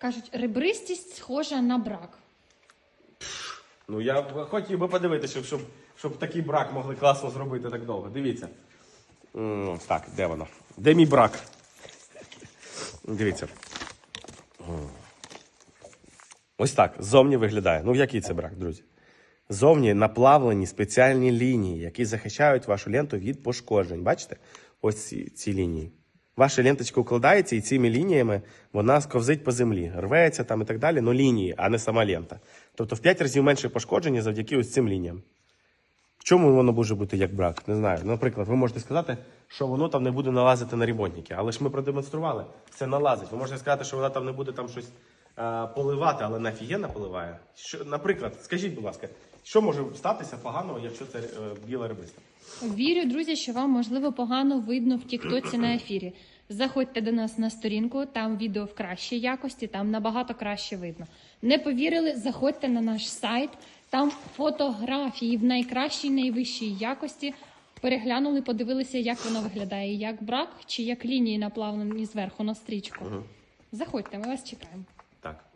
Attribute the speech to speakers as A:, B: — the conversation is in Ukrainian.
A: Кажуть, ребристість схожа на брак.
B: Ну я хотів би подивитися, щоб, щоб, такий брак могли класно зробити так довго. Дивіться. Так, де воно? Де мій брак? Дивіться. Ось так. Зовні виглядає. Ну, який це брак, друзі? Зовні наплавлені спеціальні лінії, які захищають вашу ленту від пошкоджень. Бачите? Ось ці, ці лінії. Ваша ленточка укладається, і цими лініями вона сковзить по землі, рветься там і так далі, але лінії, а не сама лента. Тобто в 5 разів менше пошкодження завдяки ось цим лініям. Чому воно може бути як брак? Не знаю. Наприклад, ви можете сказати, що воно там не буде налазити на ремонтники, але ж ми продемонстрували, це налазить. Ви можете сказати, що вона там не буде там щось поливати, але нафігенно поливає. Що, наприклад, скажіть, будь ласка, що може статися поганого, якщо це е, біла рибиста?
A: Вірю, друзі, що вам можливо погано видно в Тіктоці на ефірі. Заходьте до нас на сторінку, там відео в кращій якості, там набагато краще видно. Не повірили? Заходьте на наш сайт, там фотографії в найкращій, найвищій якості. Переглянули, подивилися, як воно виглядає, як брак чи як лінії наплавлені зверху на стрічку. Заходьте, ми вас чекаємо.
B: Так.